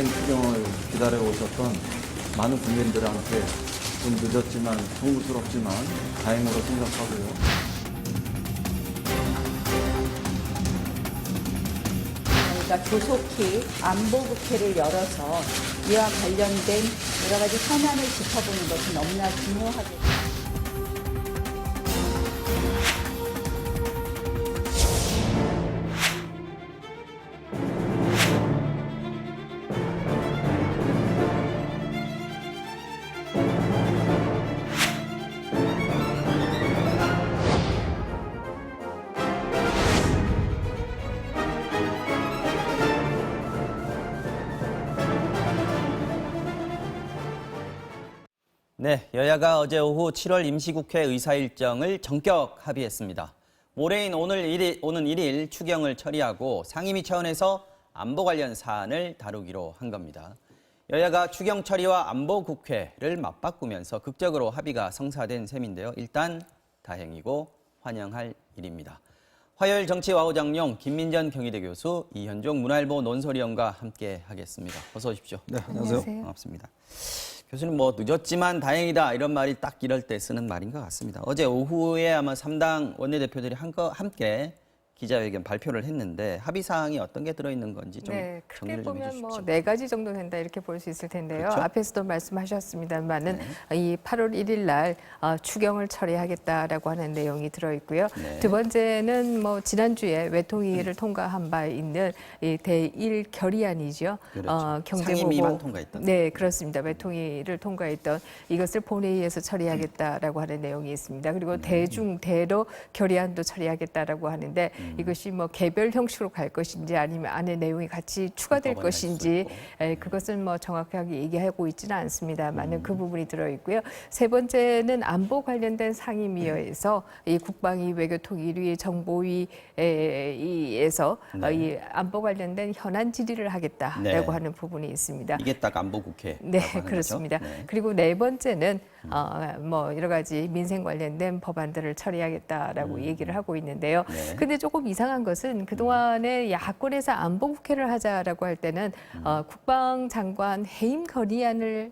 전쟁 추경을 기다려 오셨던 많은 국민들한테 좀 늦었지만 송구스럽지만 다행으로 생각하고요. 저희가 조속히 안보국회를 열어서 이와 관련된 여러 가지 현안을 짚어보는 것이 너무나 중요하겠습니다. 네, 여야가 어제 오후 7월 임시국회 의사 일정을 전격 합의했습니다. 모레인 오늘 1일, 오는 1일 추경을 처리하고 상임위 차원에서 안보 관련 사안을 다루기로 한 겁니다. 여야가 추경 처리와 안보 국회를 맞바꾸면서 극적으로 합의가 성사된 셈인데요. 일단 다행이고 환영할 일입니다. 화요일 정치 와우장룡 김민전 경희대 교수 이현종 문화일보 논설위원과 함께 하겠습니다. 어서 오십시오. 네, 안녕하세요. 반갑습니다. 교수님 뭐 늦었지만 다행이다 이런 말이 딱 이럴 때 쓰는 말인 것 같습니다. 어제 오후에 아마 3당 원내대표들이 한 거, 함께 기자회견 발표를 했는데 합의 사항이 어떤 게 들어있는 건지 좀 네, 크게 정리를 좀 보면 해주십시오. 뭐 네 가지 정도 된다 이렇게 볼 수 있을 텐데요. 그렇죠? 앞에서도 말씀하셨습니다만은 네. 이 8월 1일 날 어, 추경을 처리하겠다라고 하는 내용이 들어 있고요. 네. 두 번째는 뭐 지난주에 외통위를 통과한 바 있는 이 대일 결의안이죠. 그렇죠. 상임위만 통과했던. 네, 그렇습니다. 외통위를 통과했던 이것을 본회의에서 처리하겠다라고 하는 내용이 있습니다. 그리고 음. 대중 대로 결의안도 처리하겠다라고 하는데 음. 이것이 뭐 개별 형식으로 갈 것인지 아니면 안에 내용이 같이 추가될 것인지 에, 그것은 뭐 정확하게 얘기하고 있지는 않습니다만은 음. 그 부분이 들어 있고요. 세 번째는 안보 관련된 상임위에서 이 국방위, 외교통일위, 정보위에서 네. 이 안보 관련된 현안 질의를 하겠다라고 네. 하는 부분이 있습니다. 이게 딱 안보 국회. 네, 그렇습니다. 네. 그리고 네 번째는 어, 뭐 여러 가지 민생 관련된 법안들을 처리하겠다라고 얘기를 하고 있는데요. 음. 네. 근데 조금 이상한 것은 그동안에 야권에서 안보 국회를 하자라고 할 때는 음. 어, 국방장관 해임 건의안을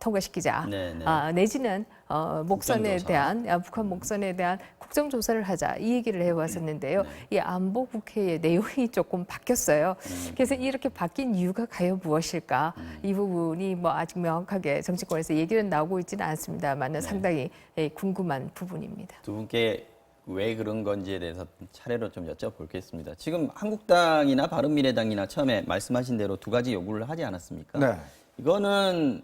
통과시키자. 네, 네. 아, 내지는 어, 목선에 국정조사. 대한 아, 북한 목선에 대한 국정조사를 하자 이 얘기를 해왔었는데요. 네. 이 안보 국회의 내용이 조금 바뀌었어요. 음. 그래서 이렇게 바뀐 이유가 과연 무엇일까? 이 부분이 뭐 아직 명확하게 정치권에서 얘기는 나오고 있지는 않습니다만은 네. 상당히 예, 궁금한 부분입니다. 두 분께 왜 그런 건지에 대해서 차례로 좀 여쭤보겠습니다. 지금 한국당이나 바른미래당이나 처음에 말씀하신 대로 두 가지 요구를 하지 않았습니까? 네. 이거는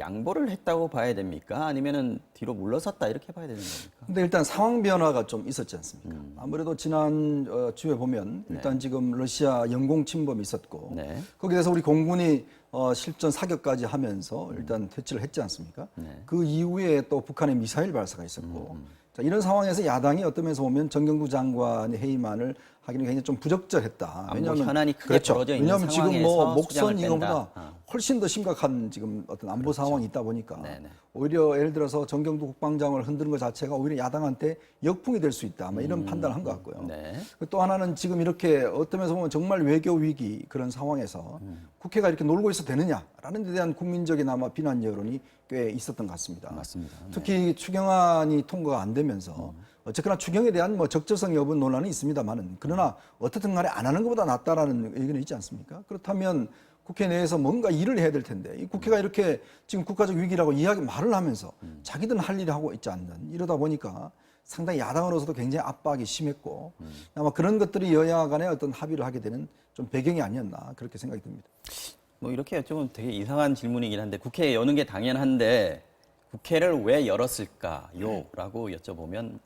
양보를 했다고 봐야 됩니까? 아니면은 뒤로 물러섰다 이렇게 봐야 되는 겁니까? 근데 일단 상황 변화가 좀 있었지 않습니까? 음. 아무래도 지난 어, 주에 보면 일단 지금 러시아 영공 침범이 있었고 네. 거기에 대해서 우리 공군이 어, 실전 사격까지 하면서 일단 퇴치를 했지 않습니까? 네. 그 이후에 또 북한의 미사일 발사가 있었고 자, 이런 상황에서 야당이 어떤 면에서 보면 정경두 장관의 해임안을 하기는 굉장히 좀 부적절했다. 안보 현안이 크게 벌어져 있는 왜냐하면 지금 뭐 목선 이거보다. 어. 훨씬 더 심각한 지금 어떤 안보 상황이 있다 보니까 네네. 오히려 예를 들어서 정경두 국방장관을 흔드는 것 자체가 오히려 야당한테 역풍이 될 수 있다. 뭐 이런 판단을 한 것 같고요. 네. 또 하나는 지금 이렇게 어떤 면에서 보면 정말 외교 위기 그런 상황에서 국회가 이렇게 놀고 있 어도 되느냐라는 데 대한 국민적인 아마 비난 여론이 꽤 있었던 것 같습니다. 맞습니다. 네. 특히 추경안이 통과가 안 되면서 어쨌거나 추경에 대한 뭐 적절성 여부 논란은 있습니다만은 그러나 어떻든 간에 안 하는 것보다 낫다라는 의견이 있지 않습니까? 그렇다면 국회 내에서 뭔가 일을 해야 될 텐데 이 국회가 이렇게 지금 국가적 위기라고 이야기 말을 하면서 자기들은 할 일을 하고 있지 않는 이러다 보니까 상당히 야당으로서도 굉장히 압박이 심했고 아마 그런 것들이 여야 간에 어떤 합의를 하게 되는 좀 배경이 아니었나 그렇게 생각이 듭니다. 뭐 이렇게 여쭤보면 되게 이상한 질문이긴 한데 국회 여는 게 당연한데 국회를 왜 열었을까요? 라고 여쭤보면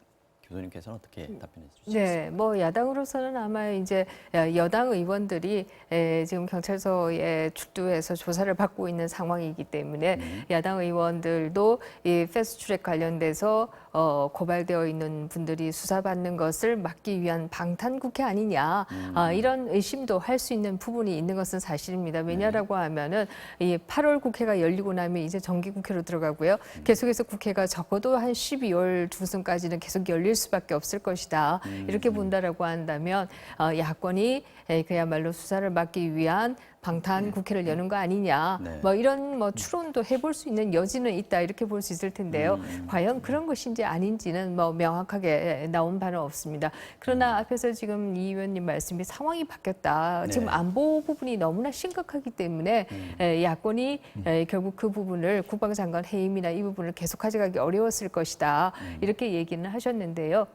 교수님께서는 어떻게 답변해 주시죠? 네, 뭐 야당으로서는 아마 이제 여당 의원들이 에, 지금 경찰서에 출두해서 조사를 받고 있는 상황이기 때문에 음. 야당 의원들도 이 패스트트랙 관련돼서 어, 고발되어 있는 분들이 수사받는 것을 막기 위한 방탄 국회 아니냐 음. 아, 이런 의심도 할 수 있는 부분이 있는 것은 사실입니다. 왜냐라고 네. 하면은 이 8월 국회가 열리고 나면 이제 정기 국회로 들어가고요. 음. 계속해서 국회가 적어도 한 12월 중순까지는 계속 열릴 수밖에 없을 것이다. 음. 이렇게 본다라고 한다면 어, 야권이 에, 그야말로 수사를 막기 위한 방탄 국회를 여는 거 아니냐. 네. 뭐 이런 뭐 추론도 해볼 수 있는 여지는 있다 이렇게 볼 수 있을 텐데요. 음. 과연 그런 것인지 아닌지는 뭐 명확하게 나온 바는 없습니다. 그러나 앞에서 지금 이 의원님 말씀이 상황이 바뀌었다. 네. 지금 안보 부분이 너무나 심각하기 때문에 음. 에, 야권이 에, 결국 그 부분을 국방장관 해임이나 이 부분을 계속 가져가기 어려웠을 것이다. 음. 이렇게 얘기는 하셨는데요.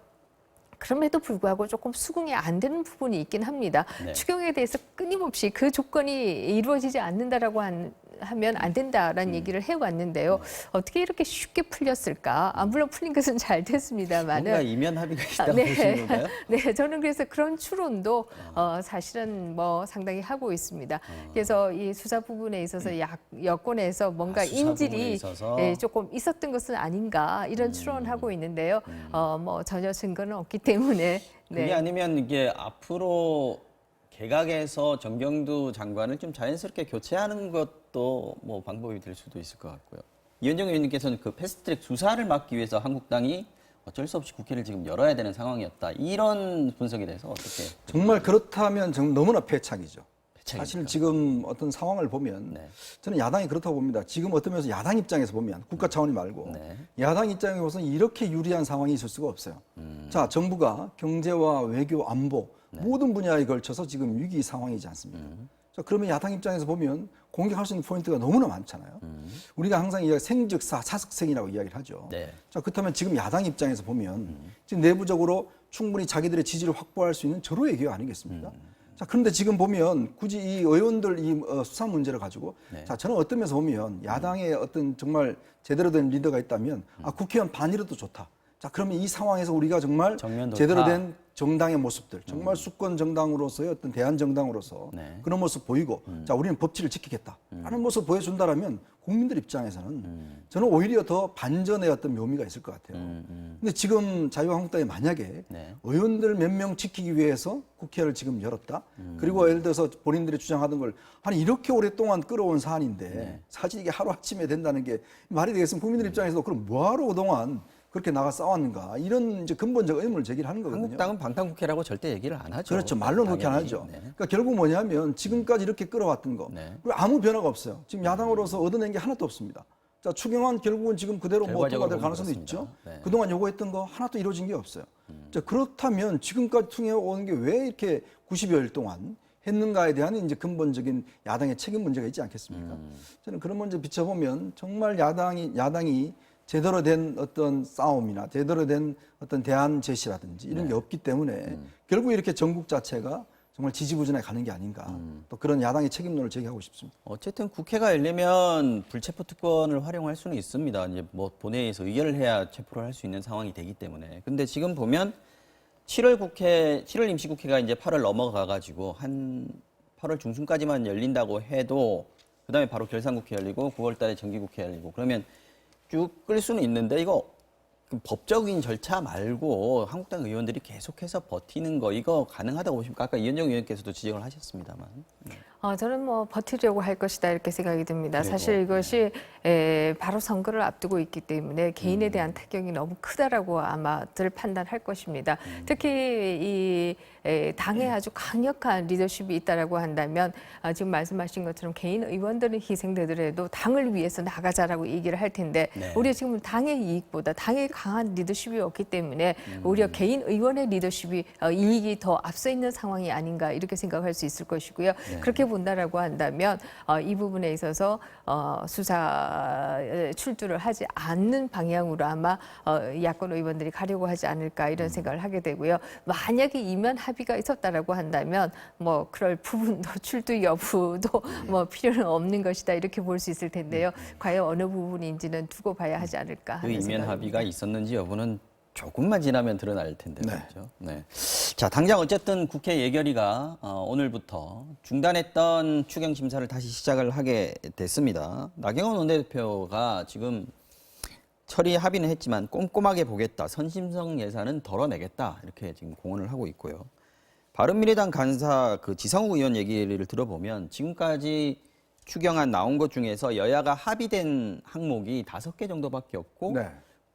그럼에도 불구하고 조금 수긍이 안 되는 부분이 있긴 합니다. 네. 추경에 대해서 끊임없이 그 조건이 이루어지지 않는다라고 한, 하면 안 된다라는 음. 얘기를 해왔는데요. 어떻게 이렇게 쉽게 풀렸을까? 아, 물론 풀린 것은 잘 뭔가 됐습니다만은. 이면 합의가 있다고 아, 네. 보시는 건가요? 네, 저는 그래서 그런 추론도 어, 사실은 뭐 상당히 하고 있습니다. 그래서 이 수사 부분에 있어서 약, 여권에서 뭔가 아, 수사 부분에 인질이 있어서? 예, 조금 있었던 것은 아닌가 이런 추론을 하고 있는데요. 어, 뭐 전혀 증거는 없기 때문에 그게 네. 아니면 이게 앞으로 개각에서 정경두 장관을 좀 자연스럽게 교체하는 것 도 뭐 방법이 될 수도 있을 것 같고요. 이현정 의원님께서는 그 패스트트랙 수사를 막기 위해서 한국당이 어쩔 수 없이 국회를 지금 열어야 되는 상황이었다. 이런 분석에 대해서 어떻게 정말 그렇다면 정말 너무나 패착이죠. 패착입니까? 사실 지금 어떤 상황을 보면 네. 저는 야당이 그렇다고 봅니다. 지금 어떤 면에서 야당 입장에서 보면 국가 차원이 말고 네. 야당 입장에 보면 이렇게 유리한 상황이 있을 수가 없어요. 음. 자, 정부가 경제와 외교, 안보 네. 모든 분야에 걸쳐서 지금 위기 상황이지 않습니까? 음. 자, 그러면 야당 입장에서 보면 공격할 수 있는 포인트가 너무나 많잖아요. 우리가 항상 이야기 생즉사, 사석생이라고 이야기를 하죠. 음. 네. 자, 그렇다면 지금 야당 입장에서 보면 지금 내부적으로 충분히 자기들의 지지를 확보할 수 있는 절호의 기회 아니겠습니까? 자, 그런데 지금 보면 굳이 이 의원들 이 어, 수사 문제를 가지고 네. 자, 저는 어떤 면에서 보면 야당의 어떤 정말 제대로 된 리더가 있다면 아, 국회의원 반이라도 좋다. 자, 그러면 이 상황에서 우리가 정말 제대로. 된 정당의 모습들, 정말 수권 정당으로서의 어떤 대한 정당으로서 네. 그런 모습 보이고, 자 우리는 법치를 지키겠다라는 모습 보여준다라면 국민들 입장에서는 저는 오히려 더 반전의 어떤 묘미가 있을 것 같아요. 근데 지금 자유한국당이 만약에 네. 의원들 몇 명 지키기 위해서 국회를 지금 열었다. 그리고 예를 들어서 본인들이 주장하던 걸 아니 이렇게 오랫동안 끌어온 사안인데 사실 이게 하루 아침에 된다는 게 말이 되겠으면 국민들 입장에서도 그럼 뭐하러 그동안 그렇게 나가 싸웠는가 이런 이제 근본적 의문을 제기를 하는 거거든요. 한국당은 방탄국회라고 절대 얘기를 안 하죠. 그렇죠. 말로는 그렇게 안. 하죠. 네. 그러니까 결국 뭐냐면 지금까지 이렇게 끌어왔던 거 네. 그리고 아무 변화가 없어요. 지금 야당으로서 얻어낸 게 하나도 없습니다. 자 추경안 결국은 지금 그대로 뭐 통과될 가능성도. 있죠. 네. 그동안 요구했던 거 하나도 이루어진 게 없어요. 자 그렇다면 지금까지 통해오는 게 왜 이렇게 90여일 동안 했는가에 대한 이제 근본적인 야당의 책임 문제가 있지 않겠습니까? 저는 그런 문제 비춰보면 정말 야당이 야당이 제대로 된 어떤 싸움이나 제대로 된 어떤 대안 제시라든지 이런 게 없기 때문에 결국 이렇게 전국 자체가 정말 지지부진하게 가는 게 아닌가 또 그런 야당의 책임론을 제기하고 싶습니다. 어쨌든 국회가 열리면 불체포 특권을 활용할 수는 있습니다. 이제 뭐 본회의에서 의결을 해야 체포를 할 수 있는 상황이 되기 때문에. 근데 지금 보면 7월 국회, 7월 임시국회가 이제 8월 넘어가 가지고 한 8월 중순까지만 열린다고 해도 그다음에 바로 결산국회 열리고 9월 달에 정기국회 열리고 그러면 쭉 끌 수는 있는데 이거 그 법적인 절차 말고 한국당 의원들이 계속해서 버티는 거 이거 가능하다고 보십니까? 아까 이현정 의원께서도 지적을 하셨습니다만. 어, 저는 뭐 버티려고 할 것이다 이렇게 생각이 듭니다. 그리고, 사실 이것이 에, 바로 선거를 앞두고 있기 때문에 개인에 음. 대한 타격이 너무 크다라고 아마들 판단할 것입니다. 음. 특히 이 에, 당에 아주 강력한 리더십이 있다라고 한다면 아, 지금 말씀하신 것처럼 개인 의원들은 희생되더라도 당을 위해서 나가자라고 얘기를 할 텐데 네. 우리가 지금 당의 이익보다 당의 강한 리더십이 없기 때문에 음. 오히려 개인 의원의 리더십이 어, 이익이 더 앞서 있는 상황이 아닌가 이렇게 생각할 수 있을 것이고요. 네. 그렇게 본다라고 한다면 어, 이 부분에 있어서 어, 수사에 출두를 하지 않는 방향으로 아마 어, 야권 의원들이 가려고 하지 않을까 이런 생각을 하게 되고요. 만약에 이면 합 의가 있었다라고 한다면 뭐 그럴 부분도 출두 여부도 뭐 필요는 없는 것이다 이렇게 볼 수 있을 텐데요. 과연 어느 부분인지는 두고 봐야 하지 않을까 그 하는 이면 생각입니다. 합의가 있었는지 여부는 조금만 지나면 드러날 텐데 네. 그렇죠. 네. 자 당장 어쨌든 국회 예결위가 어, 오늘부터 중단했던 추경 심사를 다시 시작을 하게 됐습니다. 나경원 원내대표가 지금 처리 합의는 했지만 꼼꼼하게 보겠다. 선심성 예산은 덜어내겠다. 이렇게 지금 공언을 하고 있고요. 바른미래당 간사 그 지성우 의원 얘기를 들어보면 지금까지 추경안 나온 것 중에서 여야가 합의된 항목이 다섯 개 정도밖에 없고 네.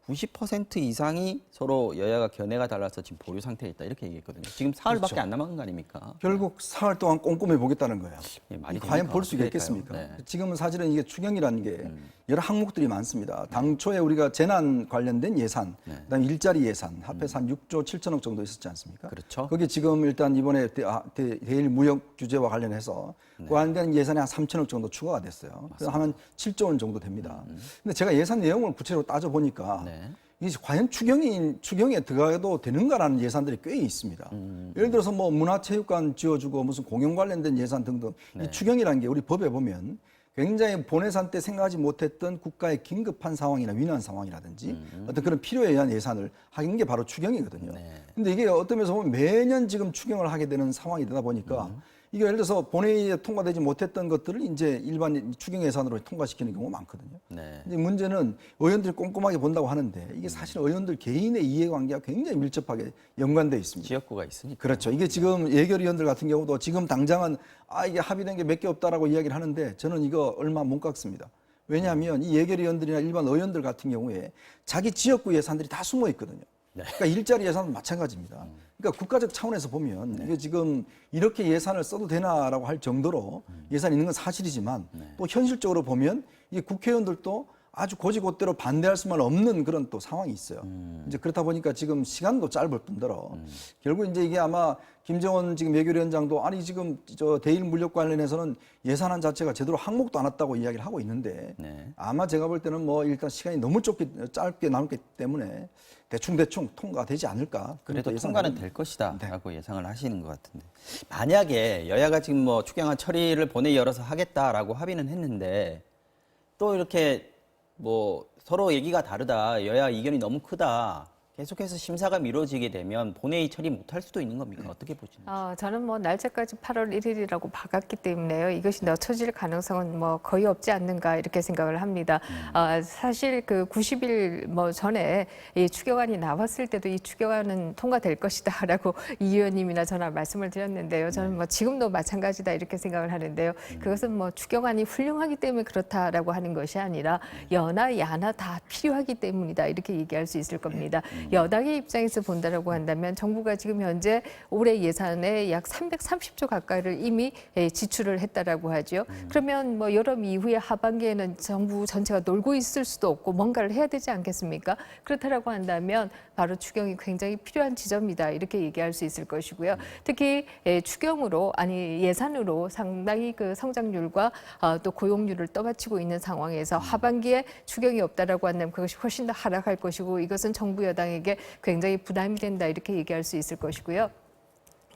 90% 이상이 서로 여야가 견해가 달라서 지금 보류 상태에 있다 이렇게 얘기했거든요. 지금 사흘밖에 그렇죠. 안 남은 거 아닙니까? 결국 사흘 동안 꼼꼼해 보겠다는 거예요. 예, 말이 이 과연? 볼 그러니까요. 있겠습니까? 네. 음. 지금은 사실은 이게 추경이라는 게 여러 항목들이 많습니다. 당초에 우리가 재난 관련된 예산, 그다음에 일자리 예산 합해서 한 6조 7천억 정도 있었지 않습니까? 네. 그렇죠. 거기 지금 일단 이번에 대, 아, 대, 일 무역 규제와 관련해서 네. 그 관련 예산이 한 3천억 정도 추가가 됐어요. 그래서 한 7조 원 정도 됩니다. 음, 근데 제가 예산 내용을 구체적으로 따져 보니까 네. 이게 과연 추경이 추경에 들어가도 되는가라는 예산들이 꽤 있습니다. 음, 예를 들어서 뭐 문화체육관 지어주고 무슨 공연 관련된 예산 등등 네. 이 추경이라는 게 우리 법에 보면 굉장히 본예산 때 생각하지 못했던 국가의 긴급한 상황이나 위난 상황이라든지 어떤 그런 필요에 의한 예산을 하는 게 바로 추경이거든요. 음, 네. 근데 이게 어떤 면에서 보면 매년 지금 추경을 하게 되는 상황이 되다 보니까 음. 이게 예를 들어서 본회의에 통과되지 못했던 것들을 이제 일반 추경 예산으로 통과시키는 경우가 많거든요. 네. 이제 문제는 의원들이 꼼꼼하게 본다고 하는데 이게 사실 의원들 개인의 이해관계가 굉장히 밀접하게 연관돼 있습니다. 지역구가 있으니까. 그렇죠. 이게 지금 예결위원들 같은 경우도 지금 당장은 아 이게 합의된 게 몇 개 없다라고 이야기를 하는데 저는 이거 얼마 못 깎습니다. 왜냐하면 이 예결위원들이나 일반 의원들 같은 경우에 자기 지역구 예산들이 다 숨어 있거든요. 그러니까 일자리 예산도 마찬가지입니다. 그러니까 국가적 차원에서 보면 이게 지금 이렇게 예산을 써도 되나라고 할 정도로 예산이 있는 건 사실이지만 또 현실적으로 보면 이 국회의원들도 아주 고지고대로 반대할 수만 없는 그런 또 상황이 있어요. 이제 그렇다 보니까 지금 시간도 짧을 뿐더러 결국 이제 이게 아마 김정은 지금 예결위원장도 아니 지금 저 대일 물력 관련해서는 예산안 자체가 제대로 항목도 안 왔다고 이야기를 하고 있는데 네. 아마 제가 볼 때는 뭐 일단 시간이 너무 좁게 짧게 남기 때문에 대충 대충 통과되지 않을까. 그래도 통과는. 될 것이다라고 네. 예상을 하시는 것 같은데 만약에 여야가 지금 뭐 추경안 처리를 본회의 열어서 하겠다라고 합의는 했는데 또 이렇게 뭐 서로 얘기가 다르다. 여야 이견이 너무 크다 계속해서 심사가 미뤄지게 되면 본회의 처리 못할 수도 있는 겁니까 어떻게 보시나요? 어, 저는 뭐 날짜까지 8월 1일이라고 박았기 때문에요. 이것이 늦춰질 가능성은 뭐 거의 없지 않는가 이렇게 생각을 합니다. 어, 사실 그 90일 뭐 전에 이 추경안이 나왔을 때도 이 추경안은 통과될 것이다라고 이 의원님이나 저나 말씀을 드렸는데요. 저는 뭐 지금도 마찬가지다 이렇게 생각을 하는데요. 그것은 뭐 추경안이 훌륭하기 때문에 그렇다라고 하는 것이 아니라 여나 야나 다 필요하기 때문이다 이렇게 얘기할 수 있을 겁니다. 여당의 입장에서 본다라고 한다면 정부가 지금 현재 올해 예산에 약 330조 가까이를 이미 예, 지출을 했다라고 하죠. 그러면 뭐 여름 이후에 하반기에는 정부 전체가 놀고 있을 수도 없고 뭔가를 해야 되지 않겠습니까? 그렇다라고 한다면 바로 추경이 굉장히 필요한 지점이다 이렇게 얘기할 수 있을 것이고요. 특히 예, 추경으로 아니 예산으로 상당히 그 성장률과 어, 또 고용률을 떠받치고 있는 상황에서 하반기에 추경이 없다라고 한다면 그것이 훨씬 더 하락할 것이고 이것은 정부 여당 에게 굉장히 부담이 된다 이렇게 얘기할 수 있을 것이고요.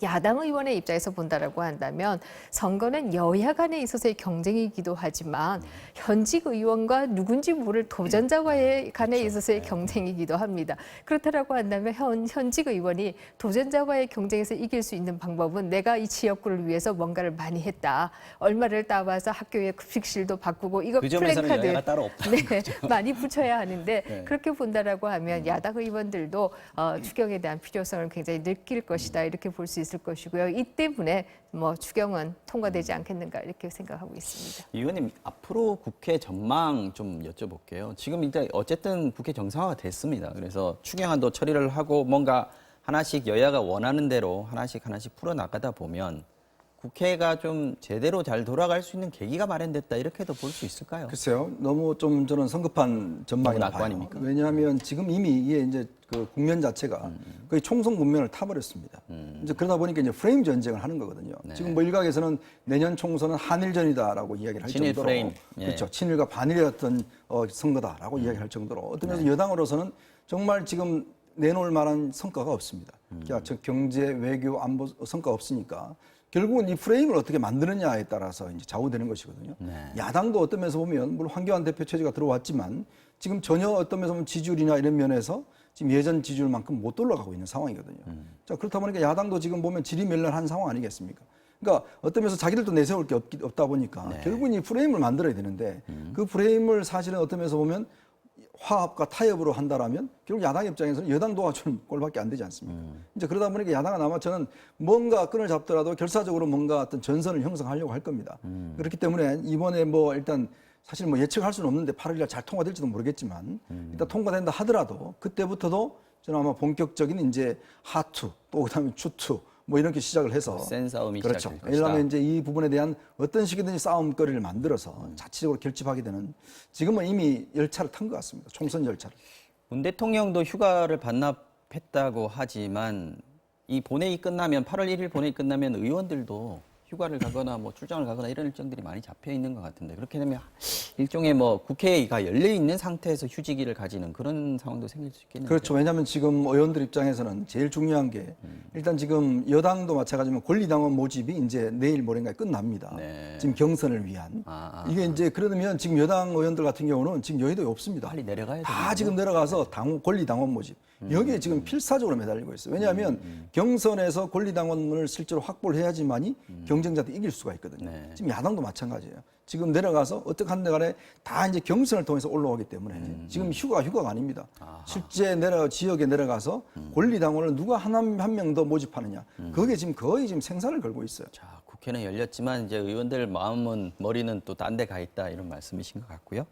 야당 의원의 입장에서 본다라고 한다면 선거는 여야 간에 있어서의 경쟁이기도 하지만 현직 의원과 누군지 모를 도전자와의 간에 있어서의 경쟁이기도 합니다. 그렇다라고 한다면 현, 현직 의원이 도전자와의 경쟁에서 이길 수 있는 방법은 내가 이 지역구를 위해서 뭔가를 많이 했다. 얼마를 따와서 학교의 급식실도 바꾸고 이거 그 플래카드. 네, 많이 붙여야 하는데 네. 그렇게 본다라고 하면 야당 의원들도 어, 추경에 대한 필요성을 굉장히 느낄 것이다 이렇게 볼 수 있을 것이고요. 이 때문에 뭐 추경은 통과되지 않겠는가 이렇게 생각하고 있습니다. 의원님 앞으로 국회 전망 좀 여쭤볼게요. 지금 이제 어쨌든 국회 정상화가 됐습니다. 그래서 추경안도 처리를 하고 뭔가 하나씩 여야가 원하는 대로 하나씩 하나씩 풀어 나가다 보면 국회가 좀 제대로 잘 돌아갈 수 있는 계기가 마련됐다 이렇게도 볼 수 있을까요? 글쎄요, 너무 좀 저는 성급한 봐요. 낙관입니까? 왜냐하면 지금 이미 이게 이제 그 국면 자체가 음, 거의 총선 국면을 타버렸습니다. 이제 그러다 보니까 이제 프레임 전쟁을 하는 거거든요. 네. 지금 뭐 일각에서는 내년 총선은 한일전이다라고 이야기를 할 친일 정도로 프레임. 예. 음. 그렇죠. 친일과 어떤 어, 선거다라고 이야기할 정도로 어떤 면에서 여당으로서는 정말 지금 내놓을 만한 성과가 없습니다. 음. 그러니까 저 경제, 외교, 안보 성과 없으니까 결국은 이 프레임을 어떻게 만드느냐에 따라서 이제 좌우되는 것이거든요. 네. 야당도 어떤 면에서 보면 물론 황교안 대표 체제가 들어왔지만 지금 전혀 어떤 면에서 보면 지지율이나 이런 면에서 지금 예전 지지율만큼 못 올라가고 있는 상황이거든요. 자 그렇다 보니까 야당도 지금 보면 지리멸렬한 상황 아니겠습니까? 그러니까 어떤 면에서 자기들도 내세울 게 없기, 없다 보니까 결국은 이 프레임을 만들어야 되는데 그 프레임을 사실은 어떤 면에서 보면 화합과 타협으로 한다라면 결국 야당 입장에서는 여당 도와주는 꼴밖에 안 되지 않습니까? 이제 그러다 보니까 야당은 아마 저는 뭔가 끈을 잡더라도 결사적으로 뭔가 어떤 전선을 형성하려고 할 겁니다. 그렇기 때문에 이번에 뭐 일단 사실 뭐 예측할 수는 없는데 8월날 잘 통과될지도 모르겠지만 일단 통과된다 하더라도 그때부터도 저는 아마 본격적인 이제 하투 또 그다음에 추투 뭐 이렇게 시작을 해서 센 싸움이 그렇죠. 시작될 것이다. 왜냐하면 이제 이 부분에 대한 어떤 식이든지 싸움거리를 만들어서 자체적으로 결집하게 되는 지금은 이미 열차를 탄 것 같습니다. 총선 열차를. 문 대통령도 휴가를 반납했다고 하지만 이 본회의 끝나면 8월 1일 본회의 끝나면 의원들도 휴가를 가거나 뭐 출장을 가거나 이런 일정들이 많이 잡혀 있는 것 같은데 그렇게 되면 일종의 뭐 국회가 열려 있는 상태에서 휴직일을 가지는 그런 상황도 생길 수 있겠네요. 그렇죠. 왜냐하면 지금 의원들 입장에서는 제일 중요한 게 일단 지금 여당도 마찬가지면 권리당원 모집이 이제 내일 모레인가에 끝납니다. 네. 지금 경선을 위한 아, 이게 이제 그러면 지금 여당 의원들 같은 경우는 지금 여의도에 없습니다. 빨리 내려가야 다 되는데. 지금 내려가서 당 권리당원 모집 여기에 지금 필사적으로 매달리고 있어요. 왜냐하면 경선에서 권리당원을 실제로 확보를 해야지만이 경 쟁자한테 이길 수가 있거든요. 네. 지금 야당도 마찬가지예요. 지금 내려가서 어떻게 한데 간에 다 이제 경선을 통해서 올라오기 때문에 지금 휴가 휴가가 아닙니다. 실제 내려 지역에 내려가서 권리당원을 누가 한명 더 모집하느냐. 그게 지금 거의 지금 생사를 걸고 있어요. 자, 국회는 열렸지만 이제 의원들 마음은 머리는 또 딴 데 가 있다 이런 말씀이신 것 같고요.